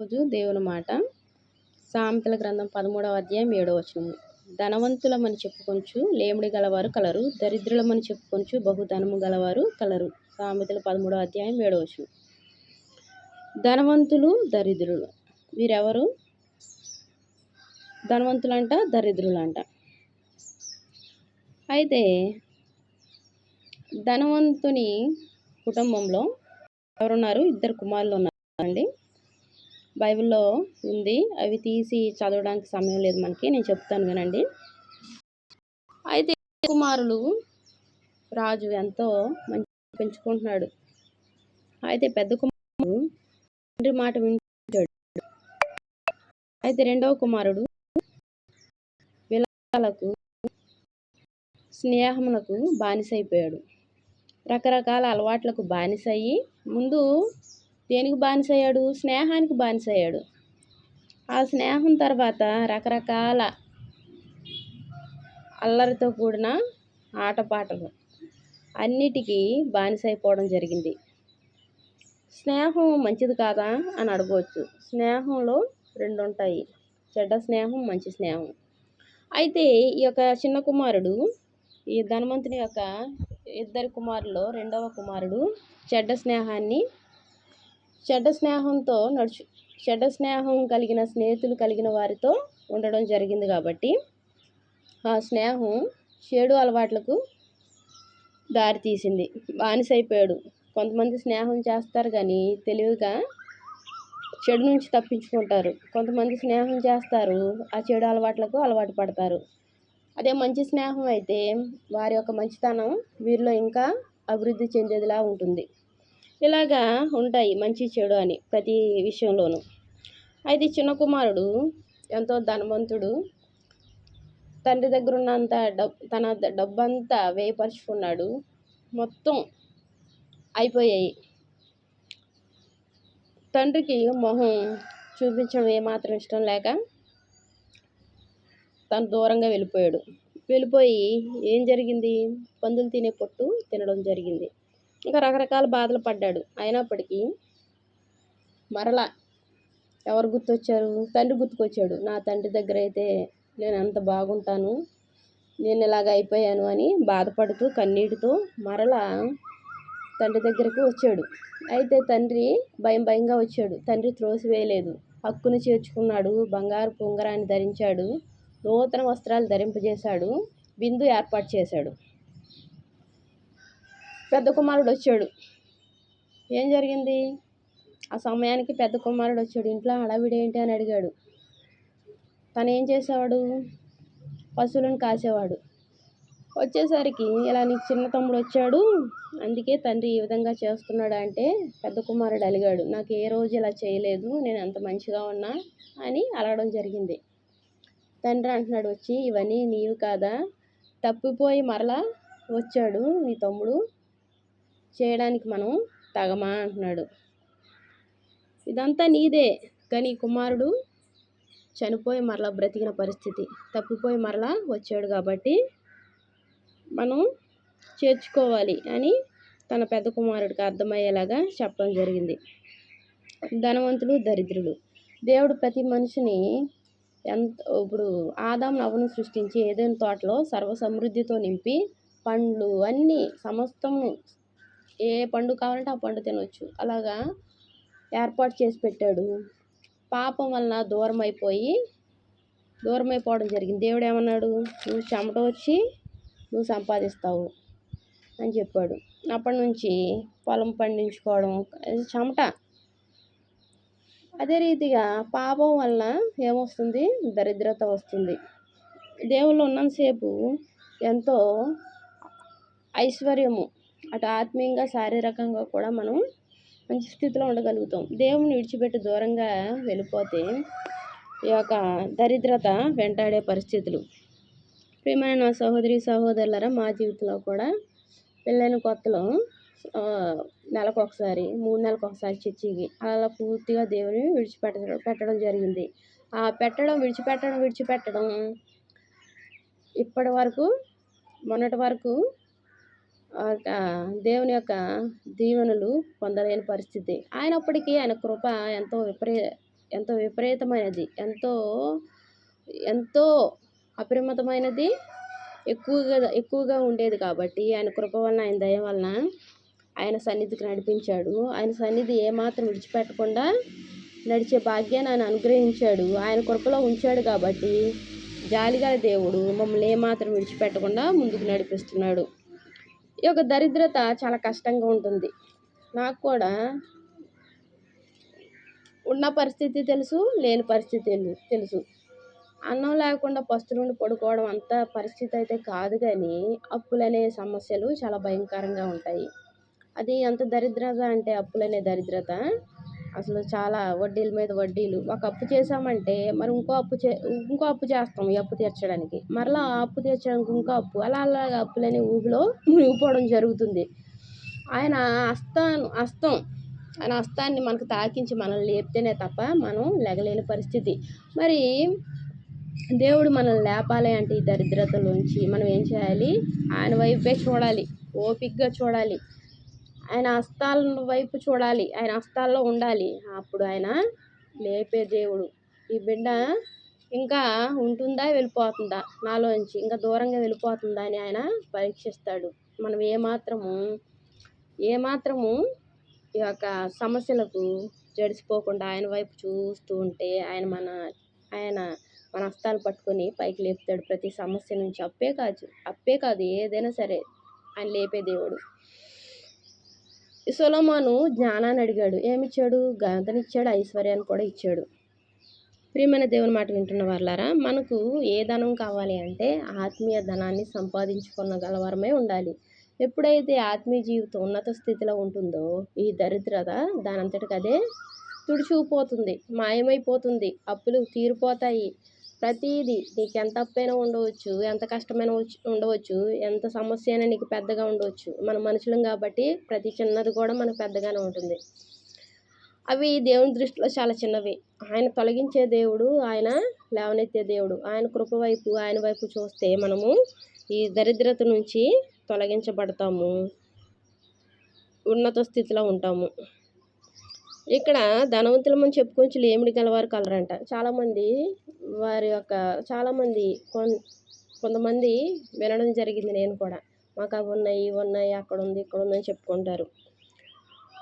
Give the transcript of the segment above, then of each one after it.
రోజు దేవుని మాట. సామెతల గ్రంథం పదమూడవ అధ్యాయం ఏడవ వచనము. ధనవంతులమని చెప్పుకొంచు లేముడి గలవారు కలరు దరిద్రులమని చెప్పుకొంచు బహుధనము గలవారు కలరు. సామెతల పదమూడవ అధ్యాయం ఏడవ వచనం. ధనవంతులు దరిద్రులు. వీరెవరు? ధనవంతులంట దరిద్రులంట. అయితే ధనవంతుని కుటుంబంలో ఎవరున్నారు? ఇద్దరు కుమారులు ఉన్నారండి. బైబిల్లో ఉంది. అవి తీసి చదవడానికి సమయం లేదు మనకి. నేను చెప్తాను వినండి. అయితే కుమారులు రాజు ఎంతో మంచి పెంచుకుంటున్నాడు. అయితే పెద్ద కుమారుడు తండ్రి మాట వింటాడు. అయితే రెండవ కుమారుడు విలాలకు స్నేహములకు బానిసైపోయాడు. రకరకాల అలవాట్లకు బానిసయ్యి ముందు దేనికి బానిసయ్యాడు? స్నేహానికి బానిసయ్యాడు. ఆ స్నేహం తర్వాత రకరకాల అల్లరితో కూడిన ఆటపాటలు అన్నిటికీ బానిసైపోవడం జరిగింది. స్నేహం మంచిది కాదా అని అడగవచ్చు. స్నేహంలో రెండు ఉంటాయి చెడ్డ స్నేహం మంచి స్నేహం. అయితే ఈ యొక్క చిన్న కుమారుడు ఈ ధనవంతుని యొక్క ఇద్దరు కుమారుల్లో రెండవ కుమారుడు చెడ్డ స్నేహాన్ని చెడ్డ స్నేహంతో నడుచు చెడ్డ స్నేహం కలిగిన స్నేహితులు కలిగిన వారితో ఉండడం జరిగింది కాబట్టి ఆ స్నేహం చెడు అలవాట్లకు దారి తీసింది. బానిసైపోయాడు. కొంతమంది స్నేహం చేస్తారు కానీ తెలివిగా చెడు నుంచి తప్పించుకుంటారు. కొంతమంది స్నేహం చేస్తారు ఆ చెడు అలవాట్లకు అలవాటు పడతారు. అదే మంచి స్నేహం అయితే వారి యొక్క మంచితనం వీరిలో ఇంకా అభివృద్ధి చెందేదిలా ఉంటుంది. ఇలాగా ఉంటాయి మంచి చెడు అని ప్రతి విషయంలోనూ. అయితే చిన్న కుమారుడు ఎంతో ధనవంతుడు తండ్రి దగ్గర ఉన్నంత డబ్ తన డబ్బంతా వేయపరుచుకున్నాడు. మొత్తం అయిపోయాయి. తండ్రికి మొహం చూపించడం ఏమాత్రం ఇష్టం లేక తను దూరంగా వెళ్ళిపోయాడు. వెళ్ళిపోయి ఏం జరిగింది? పందులు తినే పొట్టు తినడం జరిగింది. ఇంకా రకరకాల బాధలు పడ్డాడు. అయినప్పటికీ మరలా ఎవరు గుర్తొచ్చారు? తండ్రి గుర్తుకొచ్చాడు. నా తండ్రి దగ్గర అయితే నేను అంత బాగుంటాను. నేను ఇలాగ అయిపోయాను అని బాధపడుతూ కన్నీటితో మరలా తండ్రి దగ్గరకు వచ్చాడు. అయితే తండ్రి భయం భయంగా వచ్చాడు. తండ్రి త్రోసివేయలేదు. హక్కును చేర్చుకున్నాడు. బంగారు పొంగరాన్ని ధరించాడు. నూతన వస్త్రాలు ధరింపజేశాడు. బిందు ఏర్పాటు చేశాడు. పెద్ద కుమారుడు వచ్చాడు. ఏం జరిగింది? ఆ సమయానికి పెద్ద కుమారుడు వచ్చాడు. ఇంట్లో హడావిడి ఏంటి అని అడిగాడు. తను ఏం చేసేవాడు? పశువులను కాసేవాడు. వచ్చేసరికి ఇలా నీకు చిన్న తమ్ముడు వచ్చాడు. అందుకే తండ్రి ఈ విధంగా చేస్తున్నాడు అంటే పెద్ద కుమారుడు అలిగాడు. నాకు ఏ రోజు ఇలా చేయలేదు. నేను అంత మంచిగా ఉన్నా అని అలగడం జరిగింది. తండ్రి అంటున్నాడు వచ్చి ఇవన్నీ నీవు కాదా? తప్పిపోయి మరలా వచ్చాడు నీ తమ్ముడు. చేయడానికి మనం తగమా అంటున్నాడు. ఇదంతా నీదే. కానీ కుమారుడు చనిపోయి మరలా బ్రతికిన పరిస్థితి. తప్పిపోయి మరలా వచ్చాడు కాబట్టి మనం చేర్చుకోవాలి అని తన పెద్ద కుమారుడికి అర్థమయ్యేలాగా చెప్పడం జరిగింది. ధనవంతులు దరిద్రులు దేవుడు ప్రతి మనిషిని ఎంత ఇప్పుడు ఆదాం నవ్వును సృష్టించి ఏదైనా తోటలో సర్వ సమృద్ధితో నింపి పండ్లు అన్నీ సమస్తము ఏ పండు కావాలంటే ఆ పండు తినవచ్చు అలాగా ఏర్పాటు చేసి పెట్టాడు. పాపం వలన దూరం అయిపోయి దూరం అయిపోవడం జరిగింది. దేవుడు ఏమన్నాడు? నువ్వు చెమట వచ్చి నువ్వు సంపాదిస్తావు అని చెప్పాడు. అప్పటి నుంచి పొలం పండించుకోవడం చెమట. అదే రీతిగా పాపం వలన ఏమొస్తుంది? దరిద్రత వస్తుంది. దేవుళ్ళు ఉన్నంతసేపు ఎంతో ఐశ్వర్యము అటు ఆత్మీయంగా శారీరకంగా కూడా మనం మంచి స్థితిలో ఉండగలుగుతాం. దేవుని విడిచిపెట్టి దూరంగా వెళ్ళిపోతే ఈ యొక్క దరిద్రత వెంటాడే పరిస్థితులు. ప్రియమైన సహోదరి సహోదరులరా మా జీవితంలో కూడా పెళ్ళైన కొత్తలో నెలకు ఒకసారి మూడు నెలలకు ఒకసారి చర్చికి అలా పూర్తిగా దేవుని విడిచిపెట్టడం పెట్టడం జరిగింది. ఆ పెట్టడం విడిచిపెట్టడం విడిచిపెట్టడం ఇప్పటి వరకు మొన్నటి వరకు దేవుని యొక్క దీవెనలు పొందలేని పరిస్థితి. అయినప్పటికీ ఆయన కృప ఎంతో విపరీ ఎంతో విపరీతమైనది. ఎంతో ఎంతో అపరిమితమైనది. ఎక్కువగా ఎక్కువగా ఉండేది కాబట్టి ఆయన కృప వలన ఆయన దయ వలన ఆయన సన్నిధికి నడిపించాడు. ఆయన సన్నిధి ఏమాత్రం విడిచిపెట్టకుండా నడిచే భాగ్యాన్ని ఆయన అనుగ్రహించాడు. ఆయన కృపలో ఉంచాడు కాబట్టి జాలిగల దేవుడు మమ్మల్ని ఏమాత్రం విడిచిపెట్టకుండా ముందుకు నడిపిస్తున్నాడు. ఈ యొక్క దరిద్రత చాలా కష్టంగా ఉంటుంది. నాకు కూడా ఉన్న పరిస్థితి తెలుసు లేని పరిస్థితి తెలుసు. అన్నం లేకుండా పస్తులుండి పడుకోవడం అంత పరిస్థితి అయితే కాదు కానీ అప్పులనే సమస్యలు చాలా భయంకరంగా ఉంటాయి. అది ఎంత దరిద్రత అంటే అప్పులనే దరిద్రత. అసలు చాలా వడ్డీల మీద వడ్డీలు. ఒక అప్పు చేసామంటే మరి ఇంకో అప్పు చే ఇంకో అప్పు చేస్తాం ఈ అప్పు తీర్చడానికి. మరలా ఆ అప్పు తీర్చడానికి ఇంకో అప్పు. అలా అలాగా అప్పులనే ఊబిలో మునిగిపోవడం జరుగుతుంది. ఆయన అస్తం అస్తం. ఆయన హస్తాన్ని మనకు తాకించి మనల్ని లేపితేనే తప్ప మనం లెగలేని పరిస్థితి. మరి దేవుడు మనల్ని లేపాలి అంటే ఈ దరిద్రతలోంచి మనం ఏం చేయాలి? ఆయన వైపే చూడాలి. ఓపిక్గా చూడాలి. ఆయన హస్తాల వైపు చూడాలి. ఆయన హస్తాల్లో ఉండాలి. అప్పుడు ఆయన లేపే దేవుడు. ఈ బిడ్డ ఇంకా ఉంటుందా వెళ్ళిపోతుందా? నాలోంచి ఇంకా దూరంగా వెళ్ళిపోతుందా అని ఆయన పరీక్షిస్తాడు. మనం ఏమాత్రము ఏమాత్రము ఈ యొక్క సమస్యలకు జడిసిపోకుండా ఆయన వైపు చూస్తూ ఉంటే ఆయన మన ఆయన మన హస్తాలు పట్టుకొని పైకి లేపుతాడు. ప్రతి సమస్య నుంచి అప్పే కాదు అప్పే కాదు ఏదైనా సరే ఆయన లేపే దేవుడు. సొలొమోను జ్ఞానాన్ని అడిగాడు. ఏమిచ్చాడు? ఘనతనిచ్చాడు ఐశ్వర్యాన్ని కూడా ఇచ్చాడు. ప్రియమైన దేవుని మాట వింటున్న వాళ్ళారా మనకు ఏ ధనం కావాలి అంటే ఆత్మీయ ధనాన్ని సంపాదించుకున్న గలవరమే ఉండాలి. ఎప్పుడైతే ఆత్మీయ జీవితం ఉన్నత స్థితిలో ఉంటుందో ఈ దరిద్రత దానంతటికదే తుడిచిపోతుంది మాయమైపోతుంది అప్పులు తీరిపోతాయి. ప్రతిదీ నీకు ఎంత అప్పైనా ఉండవచ్చు ఎంత కష్టమైన వచ్చి- ఉండవచ్చు ఎంత సమస్య అయినా నీకు పెద్దగా ఉండవచ్చు. మన మనుషులం కాబట్టి ప్రతి చిన్నది కూడా మనకు పెద్దగానే ఉంటుంది. అవి దేవుని దృష్టిలో చాలా చిన్నవి. ఆయన తొలగించే దేవుడు ఆయన లేవనెత్తే దేవుడు. ఆయన కృప వైపు ఆయన వైపు చూస్తే మనము ఈ దరిద్రత నుంచి తొలగించబడతాము. ఉన్నత స్థితిలో ఉంటాము. ఇక్కడ ధనవంతులమని చెప్పుకొని లేమిడి గలవారు కలరంట. చాలామంది వారి యొక్క చాలామంది కొన్ కొంతమంది వినడం జరిగింది నేను కూడా. మాకు అవి ఉన్నాయి ఇవి ఉన్నాయి అక్కడ ఉంది ఇక్కడ ఉందని చెప్పుకుంటారు.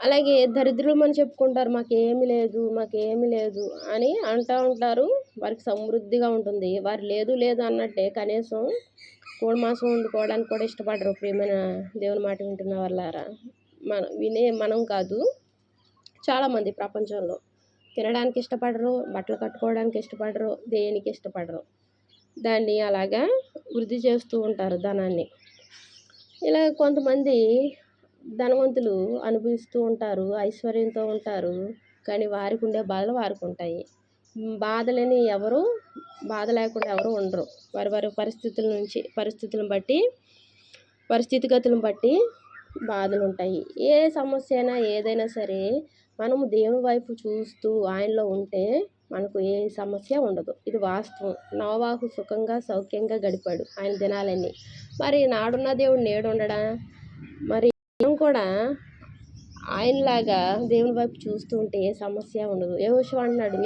అలాగే దరిద్రులు మనం చెప్పుకుంటారు మాకేమీ లేదు మాకేమీ లేదు అని అంటూ ఉంటారు. వారికి సమృద్ధిగా ఉంటుంది. వారు లేదు లేదు అన్నట్టే కనీసం కోడి మాంసం వండుకోవడానికి కూడా ఇష్టపడరు. ప్రియమైన దేవుని మాట వింటున్న వాళ్ళారా? మన వినే మనం కాదు. చాలామంది ప్రపంచంలో. తినడానికి ఇష్టపడరు బట్టలు కట్టుకోవడానికి ఇష్టపడరు దేనికి ఇష్టపడరు. దాన్ని అలాగా వృద్ధి చేస్తూ ఉంటారు ధనాన్ని. ఇలా కొంతమంది ధనవంతులు అనుభవిస్తూ ఉంటారు ఐశ్వర్యంతో ఉంటారు కానీ వారికి ఉండే బాధలు వారికి ఉంటాయి. బాధలని ఎవరు బాధ లేకుండా ఎవరు ఉండరు. వారి వారి పరిస్థితుల నుంచి పరిస్థితులను బట్టి పరిస్థితిగతులను బట్టి బాధలు ఉంటాయి. ఏ సమస్య అయినా ఏదైనా సరే మనము దేవుని వైపు చూస్తూ ఆయనలో ఉంటే మనకు ఏ సమస్య ఉండదు. ఇది వాస్తవం. నోవాహు సుఖంగా సౌఖ్యంగా గడిపాడు ఆయన దినాలన్నీ. మరి నాడున్న దేవుడు నేడు ఉండడా? మరి మనం కూడా ఆయనలాగా దేవుని వైపు చూస్తూ ఉంటే ఏ సమస్య ఉండదు. ఏ విషయం అన్నాడు